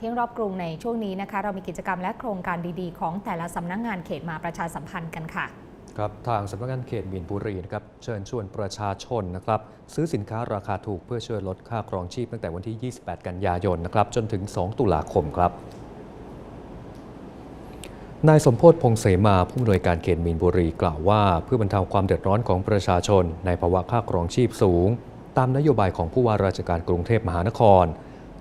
เที่ยงรอบกรุงในช่วงนี้นะคะ เรามีกิจกรรมและโครงการดีๆ ของแต่ละสำนักงานเขตมาประชาสัมพันธ์กันค่ะครับทางสำนักงานเขตมีนบุรีนะครับเชิญชวนประชาชนนะครับซื้อสินค้าราคาถูกเพื่อช่วยลดค่าครองชีพตั้งแต่วันที่ 28 กันยายนนะครับจนถึง 2 ตุลาคมครับนายสมโพศพงษ์เสมาผู้อำนวยการเขตมีนบุรีกล่าวว่าเพื่อบรรเทาความเดือดร้อนของประชาชน ในภาวะค่าครองชีพสูง ตามนโยบายของผู้ว่าราชการกรุงเทพมหานคร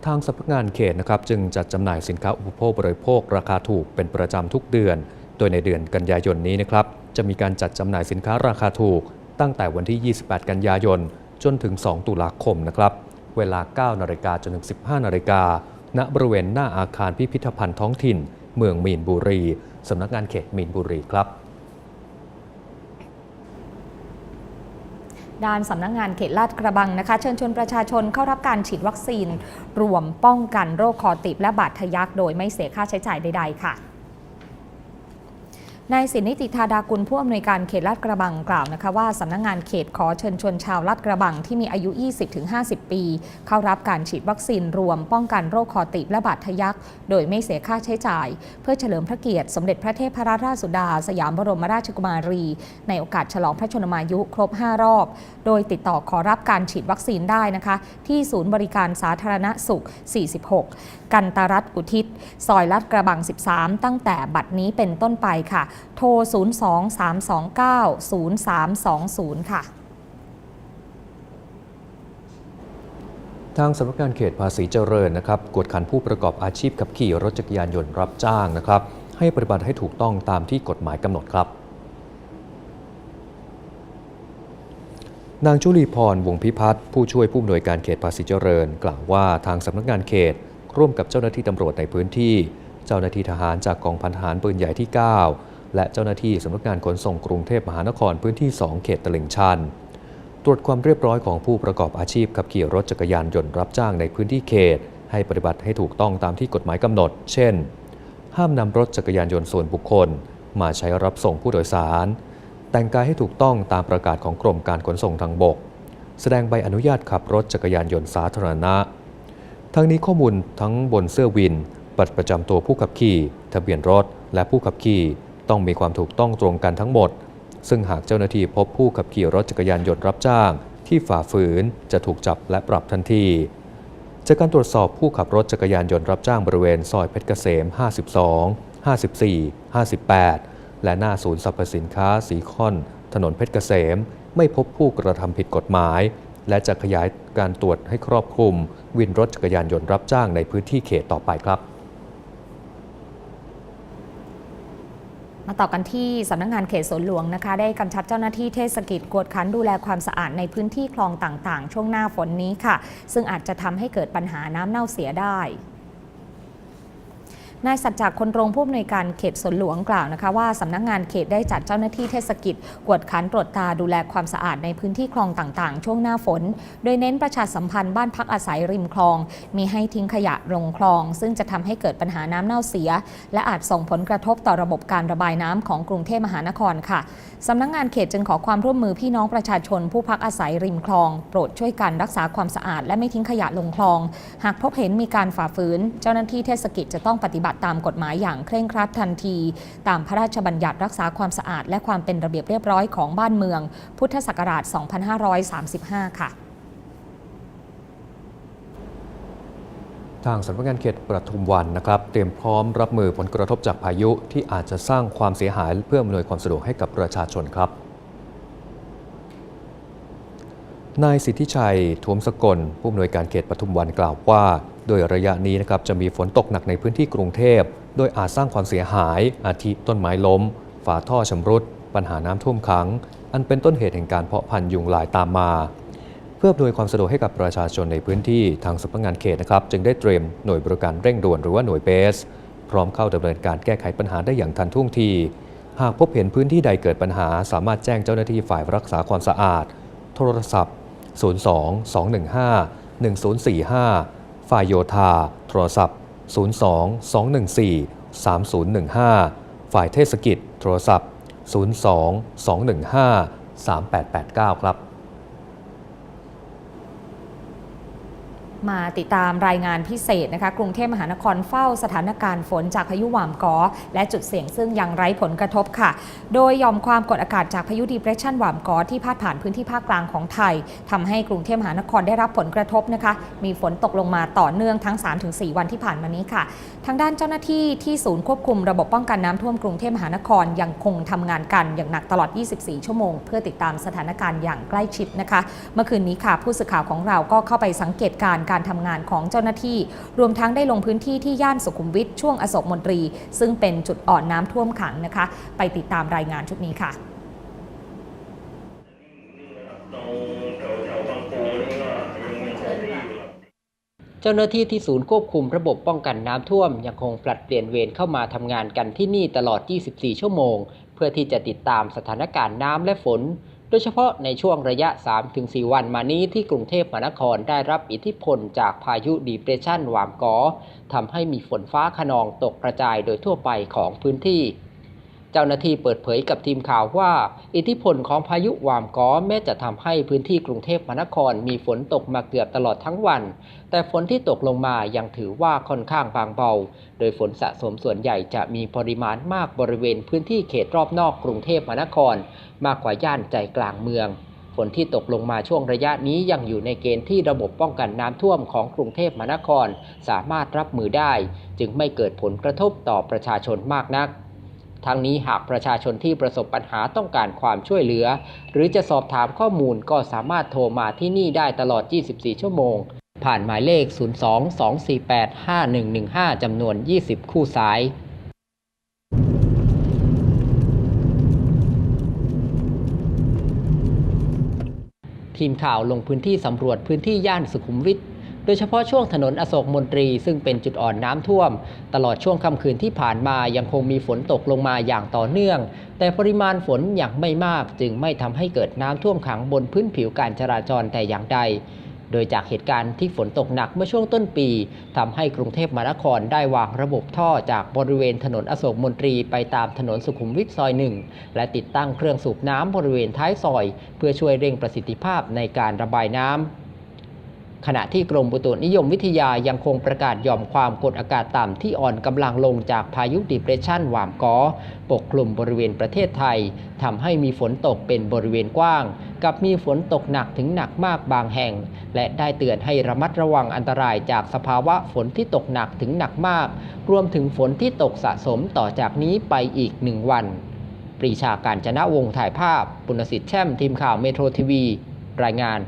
ทางสำนักงานเขตนะครับจึงจัดจำหน่ายสินค้าอุปโภคบริโภค ราคาถูกเป็นประจำทุกเดือน โดยในเดือนกันยายนนี้นะครับจะมีการจัดจำหน่ายสินค้าราคาถูก ตั้งแต่วันที่ 28 กันยายน จนถึง 2 ตุลาคมนะครับเวลา 9นาฬิกาจนถึง 15นาฬิกาณบริเวณหน้าอาคารพิพิธภัณฑ์ท้องถิ่น เมืองมีนบุรีสำนักงานเขตมีนบุรีครับ ด้านสำนักงานเขตลาดกระบังนะคะ เชิญชวนประชาชนเข้ารับการฉีดวัคซีน รวมป้องกันโรคคอติบและบาดทะยักโดยไม่เสียค่าใช้จ่ายใดๆค่ะ นายสินิติธาดากุลผู้อำนวยการเขตลาดกระบังกล่าวนะคะว่าสำนักงานเขตขอเชิญชวนชาวลาดกระบังที่มีอายุ 20-50 ปี เข้ารับการฉีดวัคซีนรวมป้องกันโรคคอติบและบาดทะยัก โดยไม่เสียค่าใช้จ่าย เพื่อเฉลิมพระเกียรติสมเด็จพระเทพรัตนราชสุดา สยามบรมราชกุมารี ในโอกาสฉลองพระชนมายุครบ 5 รอบ โดยติดต่อขอรับการฉีดวัคซีนได้นะคะที่ศูนย์บริการสาธารณสุข 46 กันตารัตอุทิศ ซอยลาดกระบัง 13 ตั้งแต่บัดนี้เป็นต้นไปค่ะโทร 023290320 ค่ะ ทางสำนักงานเขตภาษีเจริญนะครับ กวดขันผู้ประกอบอาชีพขับขี่รถจักรยานยนต์รับจ้างนะครับ ให้ปฏิบัติให้ถูกต้องตามที่กฎหมายกำหนดครับนางจุลีพรวงพิพัฒน์ผู้ช่วยผู้อำนวยการเขตภาษีเจริญ กล่าวว่าทางสำนักงานเขต ร่วมกับเจ้าหน้าที่ตำรวจในพื้นที่ เจ้าหน้าที่ทหารจากกองพันทหารปืนใหญ่ที่ 9 และเจ้าหน้าที่สำนักงานขนส่งกรุงเทพมหานครพื้นที่ 2 เขตตลิ่งชัน ตรวจความเรียบร้อยของผู้ประกอบอาชีพขับขี่รถจักรยานยนต์รับจ้างในพื้นที่เขต ให้ปฏิบัติให้ถูกต้องตามที่กฎหมายกำหนด เช่น ห้ามนำรถจักรยานยนต์ส่วนบุคคล มาใช้รับส่งผู้โดยสาร แต่งกายให้ถูกต้องตามประกาศของกรมการขนส่งทางบก แสดงใบอนุญาตขับรถจักรยานยนต์สาธารณะ ทั้งนี้ข้อมูลทั้งบนเสื้อวิน บัตรประจำตัวผู้ขับขี่ ทะเบียนรถ และผู้ขับขี่ ต้องมีความถูกต้องตรงกันทั้งหมด ซึ่งหากเจ้าหน้าที่พบผู้ขับขี่รถจักรยานยนต์รับจ้าง ที่ฝ่าฝืนจะถูกจับและปรับทันที จากการตรวจสอบผู้ขับรถจักรยานยนต์รับจ้างบริเวณซอยเพชรเกษม 52 54 58 และหน้าศูนย์สรรพสินค้าสีคอน ถนนเพชรเกษม ไม่พบผู้กระทำผิดกฎหมาย และจะขยายการตรวจให้ครอบคลุม วินรถจักรยานยนต์รับจ้างในพื้นที่เขตต่อไปครับ มาต่อกันที่สำนักงานเขตสวนหลวงนะคะ ได้กำชับเจ้าหน้าที่เทศกิจกวดขันดูแลความสะอาดในพื้นที่คลองต่างๆ ช่วงหน้าฝนนี้ค่ะ ซึ่งอาจจะทำให้เกิดปัญหาน้ำเน่าเสียได้ นายสัจจากคนรงผู้อำนวยการเขตสวนหลวงกล่าวนะคะว่าสำนักงานเขตได้จัดเจ้าหน้าที่เทศกิจกวดขันตรวจตาดูแลความสะอาดในพื้นที่คลองต่างๆ ช่วงหน้าฝน โดยเน้นประชาสัมพันธ์บ้านพักอาศัยริมคลอง มีให้ทิ้งขยะลงคลอง ซึ่งจะทำให้เกิดปัญหาน้ำเน่าเสีย และอาจส่งผลกระทบต่อระบบการระบายน้ำของกรุงเทพมหานครค่ะสำนักงานเขตจึงขอความร่วมมือพี่น้องประชาชน ผู้พักอาศัยริมคลอง โปรดช่วยกันรักษาความสะอาด และไม่ทิ้งขยะลงคลอง หากพบเห็นมีการฝ่าฝืน เจ้าหน้าที่เทศกิจจะต้องปฏิบัติตามกฎหมายอย่างเคร่งครัดทันที ตามพระราชบัญญัติรักษาความสะอาด และความเป็นระเบียบเรียบร้อยของบ้านเมือง พุทธศักราช 2535 ค่ะทางสำนักงานเขตประทุมวันนะครับเตรียมพร้อมรับมือผลกระทบจากพายุที่อาจจะสร้างความเสียหายเพื่ออำนวยความสะดวกให้กับประชาชนครับ นายสิทธิชัยทวมสกลผู้อำนวยการเขตปทุมวันกล่าวว่า โดยระยะนี้นะครับจะมีฝนตกหนักในพื้นที่กรุงเทพ โดยอาจสร้างความเสียหาย อาทิต้นไม้ล้ม ฝาท่อชำรุด ปัญหาน้ำท่วมขัง อันเป็นต้นเหตุแห่งการเพาะพันธุ์ยุงลายตามมา เพื่ออำนวยความสะดวกให้กับประชาชนในพื้นที่ทางสำนักงานเขตนะครับ จึงได้เตรียมหน่วยบริการเร่งด่วนหรือว่าหน่วยเบส พร้อมเข้าดำเนินการแก้ไขปัญหาได้อย่างทันท่วงที หากพบเห็นพื้นที่ใดเกิดปัญหา สามารถแจ้งเจ้าหน้าที่ฝ่ายรักษาความสะอาด โทรศัพท์ 02 215 1045 ฝ่ายโยธา โทรศัพท์ 02 214 3015 ฝ่ายเทศกิจ โทรศัพท์ 02 215 3889 ครับ มาติดตามรายงานพิเศษนะคะกรุงเทพมหานครเฝ้าสถานการณ์ฝนจากพายุหวามกอ และจุดเสี่ยงซึ่งยังไร้ผลกระทบค่ะ โดยยอมความกดอากาศจากพายุดีเพรสชันหวามกอที่พาดผ่านพื้นที่ภาคกลางของไทยทำให้กรุงเทพมหานครได้รับผลกระทบนะคะ มีฝนตกลงมาต่อเนื่องทั้ง 3-4 วันที่ผ่านมานี้ค่ะ ทางด้านเจ้าหน้าที่ที่ศูนย์ควบคุมระบบป้องกันน้ำท่วมกรุงเทพมหานครยังคงทำงานกันอย่างหนักตลอด 24 ชั่วโมง เพื่อติดตามสถานการณ์อย่างใกล้ชิดนะคะ เมื่อคืนนี้ค่ะผู้สื่อข่าวของเราก็เข้าไปสังเกตการณ์การทำงานของเจ้าหน้าที่ รวมทั้งได้ลงพื้นที่ที่ย่านสุขุมวิทช่วงอโศกมนตรี ซึ่งเป็นจุดอ่อนน้ำท่วมขังนะคะ ไปติดตามรายงานชุดนี้ค่ะเจ้าหน้าที่ที่ศูนย์ควบคุมระบบป้องกันน้ำท่วม ยังคงผลัดเปลี่ยนเวรเข้ามาทำงานกันที่นี่ตลอด 24 ชั่วโมง เพื่อที่จะติดตามสถานการณ์น้ำและฝน โดยเฉพาะในช่วงระยะ 3-4 วันมานี้ที่กรุงเทพมหานครได้รับอิทธิพลจากพายุดีเพรสชันหวามกอทำให้มีฝนฟ้าขนองตกกระจายโดยทั่วไปของพื้นที่ จ้าหน้าที่เปิดเผยกับทีมข่าวว่า อิทธิพลของพายุวามก้อแม้จะทำให้พื้นที่กรุงเทพมหานครมีฝนตกมาเกือบตลอดทั้งวัน แต่ฝนที่ตกลงมายังถือว่าค่อนข้างบางเบา โดยฝนสะสมส่วนใหญ่จะมีปริมาณมากบริเวณพื้นที่เขตรอบนอกกรุงเทพมหานคร มากกว่าย่านใจกลางเมือง ฝนที่ตกลงมาช่วงระยะนี้ยังอยู่ในเกณฑ์ที่ระบบป้องกันน้ำท่วมของกรุงเทพมหานคร สามารถรับมือได้ จึงไม่เกิดผลกระทบต่อประชาชนมากนัก ทั้งนี้หากประชาชนที่ประสบปัญหาต้องการความช่วยเหลือ หรือจะสอบถามข้อมูลก็สามารถโทรมาที่นี่ได้ตลอด 24 ชั่วโมง ผ่านหมายเลข 02-248-5115 จำนวน 20 คู่สายทีมข่าวลงพื้นที่สำรวจพื้นที่ย่านสุขุมวิท โดยเฉพาะช่วงถนนอโศกมนตรีซึ่งเป็นจุดอ่อนน้ำท่วม ตลอดช่วงค่ำคืนที่ผ่านมายังคงมีฝนตกลงมาอย่างต่อเนื่อง แต่ปริมาณฝนยังไม่มากจึงไม่ทำให้เกิดน้ำท่วมขังบนพื้นผิวการจราจรแต่อย่างใดโดยจากเหตุการณ์ที่ฝนตกหนักเมื่อช่วงต้นปีทำให้กรุงเทพมหานครได้วางระบบท่อจากบริเวณถนนอโศกมนตรีไปตามถนนสุขุมวิทซอยหนึ่งและติดตั้งเครื่องสูบน้ำบริเวณท้ายซอย เพื่อช่วยเร่งประสิทธิภาพในการระบายน้ำ ขณะที่กรมอุตุนิยมวิทยายังคงประกาศยอมความกดอากาศต่ำที่อ่อนกำลังลงจากพายุดิเพรสชันหวามกอ ปกคลุมบริเวณประเทศไทยทำให้มีฝนตกเป็นบริเวณกว้าง กับมีฝนตกหนักถึงหนักมากบางแห่ง และได้เตือนให้ระมัดระวังอันตรายจากสภาวะฝนที่ตกหนักถึงหนักมาก รวมถึงฝนที่ตกสะสมต่อจากนี้ไปอีกหนึ่งวัน ปรีชาการจนะวงศ์ถ่ายภาพ ปุณสิทธิ์แช่มทีมข่าวเมโทรทีวี รายงาน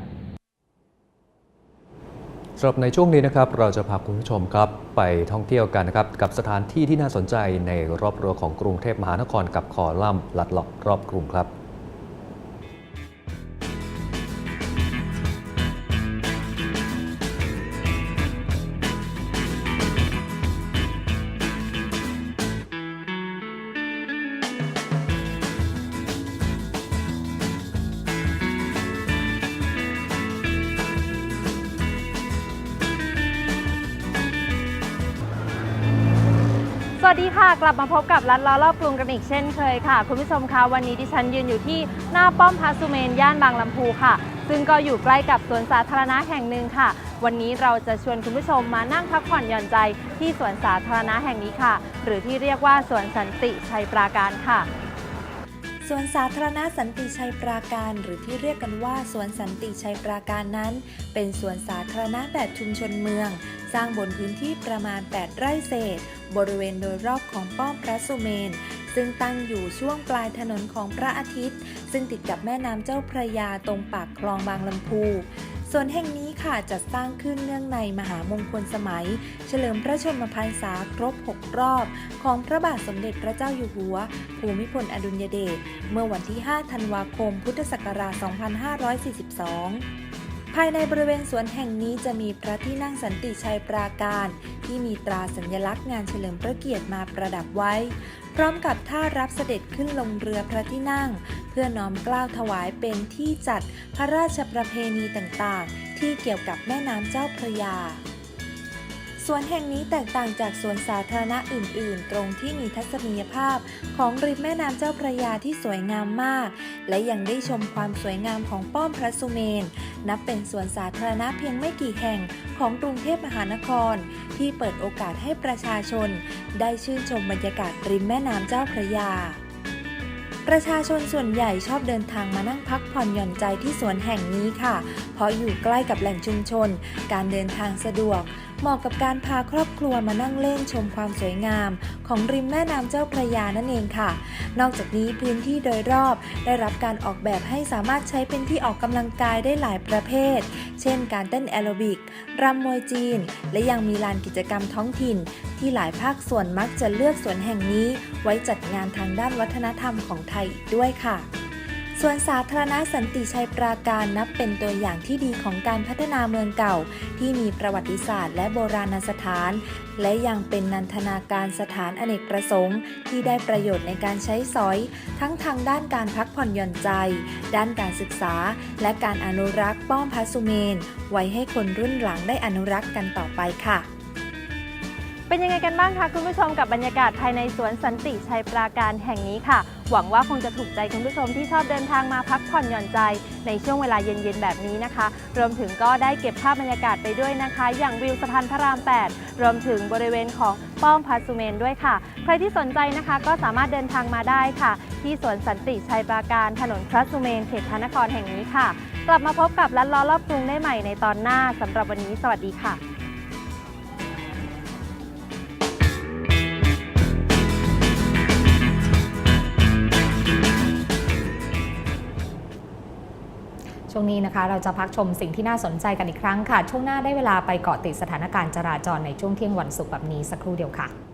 สำหรับในช่วงนี้นะครับเราจะพาคุณผู้ชมครับไปท่องเที่ยวกันนะครับกับสถานที่ที่น่าสนใจในรอบรั้วของกรุงเทพมหานครกับคอลัมน์ลัดเลาะรอบกรุงครับ ค่ะ กลับมาพบกับรัดล้อรอบกรุงกันอีกเช่นเคยค่ะ คุณผู้ชมคะวันนี้ดิฉันยืนอยู่ที่หน้าป้อมพาสุเมนย่านบางลำพูค่ะ ซึ่งก็อยู่ใกล้กับสวนสาธารณะแห่งหนึ่งค่ะ วันนี้เราจะชวนคุณผู้ชมมานั่งพักผ่อนหย่อนใจที่สวนสาธารณะแห่งนี้ค่ะ หรือที่เรียกว่าสวนสันติชัยปราการค่ะ วนสาธารณะสันติชัยปราการ หรือที่เรียกกันว่าสวนสันติชัยปราการนั้น เป็นสวนสาธารณะแบบชุมชนเมือง สร้างบนพื้นที่ประมาณ 8 ไร่เศษ บริเวณโดยรอบของป้อมพระสุเมน ซึ่งตั้งอยู่ช่วงปลายถนนของพระอาทิตย์ ซึ่งติดกับแม่น้ำเจ้าพระยาตรงปากคลองบางลำพู สวนแห่งนี้ค่ะจัดสร้างขึ้นเนื่องในมหามงคลสมัย เฉลิมพระชนมพรรษาครบ 6 รอบ ของพระบาทสมเด็จพระเจ้าอยู่หัว ภูมิพลอดุลยเดชเมื่อวันที่ 5 ธันวาคม พุทธศักราช 2542ภายในบริเวณสวนแห่งนี้จะมีพระที่นั่งสันติชัยปราการ ที่มีตราสัญลักษณ์งานเฉลิมพระเกียรติมาประดับไว้ พร้อมกับท่ารับเสด็จขึ้นลงเรือพระที่นั่ง เพื่อน้อมกล้าวถวายเป็นที่จัดพระราชประเพณีต่างๆ ที่เกี่ยวกับแม่น้ำเจ้าพระยาสวนแห่งนี้แตกต่างจากสวนสาธารณะอื่น ๆ ตรงที่มีทัศนียภาพของริมแม่น้ำเจ้าพระยาที่สวยงามมาก และยังได้ชมความสวยงามของป้อมพระสุเมน นับเป็นสวนสาธารณะเพียงไม่กี่แห่งของกรุงเทพมหานคร ที่เปิดโอกาสให้ประชาชน ได้ชื่นชมบรรยากาศริมแม่น้ำเจ้าพระยา ประชาชนส่วนใหญ่ชอบเดินทางมานั่งพักผ่อนหย่อนใจที่สวนแห่งนี้ค่ะ เพราะอยู่ใกล้กับแหล่งชุมชน การเดินทางสะดวก เหมาะกับการพาครอบครัวมานั่งเล่นชมความสวยงาม ของริมแม่น้ำเจ้าพระยานั่นเองค่ะ นอกจากนี้พื้นที่โดยรอบ ได้รับการออกแบบให้สามารถใช้เป็นที่ออกกำลังกายได้หลายประเภท เช่น การเต้นแอโรบิกรำมวยจีน และยังมีลานกิจกรรมท้องถิ่น ที่หลายภาคส่วนมักจะเลือกสวนแห่งนี้ ไว้จัดงานทางด้านวัฒนธรรมของไทยอีกด้วยค่ะ ส่วนสาธารณะสันติชัยปราการนับเป็นตัวอย่างที่ดีของการพัฒนาเมืองเก่า ที่มีประวัติศาสตร์และโบราณสถาน และยังเป็นนันทนาการสถานอเนกประสงค์ ที่ได้ประโยชน์ในการใช้สอย ทั้งทางด้านการพักผ่อนหย่อนใจ ด้านการศึกษา และการอนุรักษ์ป้อมพระสุเมน ไว้ให้คนรุ่นหลังได้อนุรักษ์กันต่อไปค่ะ เป็นยังไงกันบ้างคะคุณผู้ชมกับบรรยากาศภายในสวนสันติชัยปราการแห่งนี้ค่ะ หวังว่าคงจะถูกใจคุณผู้ชมที่ชอบเดินทางมาพักผ่อนหย่อนใจ ในช่วงเวลาเย็นๆแบบนี้นะคะ รวมถึงก็ได้เก็บภาพบรรยากาศไปด้วยนะคะ อย่างวิวสะพานพระราม 8 รวมถึงบริเวณของป้อมพระสุเมนด้วยค่ะ ใครที่สนใจนะคะก็สามารถเดินทางมาได้ค่ะ ที่สวนสันติชัยปราการถนนพระสุเมนเขตพระนครแห่งนี้ค่ะ กลับมาพบกับลัดล้อรอบกรุงได้ใหม่ในตอนหน้าสำหรับวันนี้สวัสดีค่ะ ช่วงนี้นะคะเราจะพักชมสิ่งที่น่าสนใจกันอีกครั้งค่ะ ช่วงหน้าได้เวลาไปเกาะติดสถานการณ์จราจรในช่วงเที่ยงวันศุกร์แบบนี้สักครู่เดียวค่ะ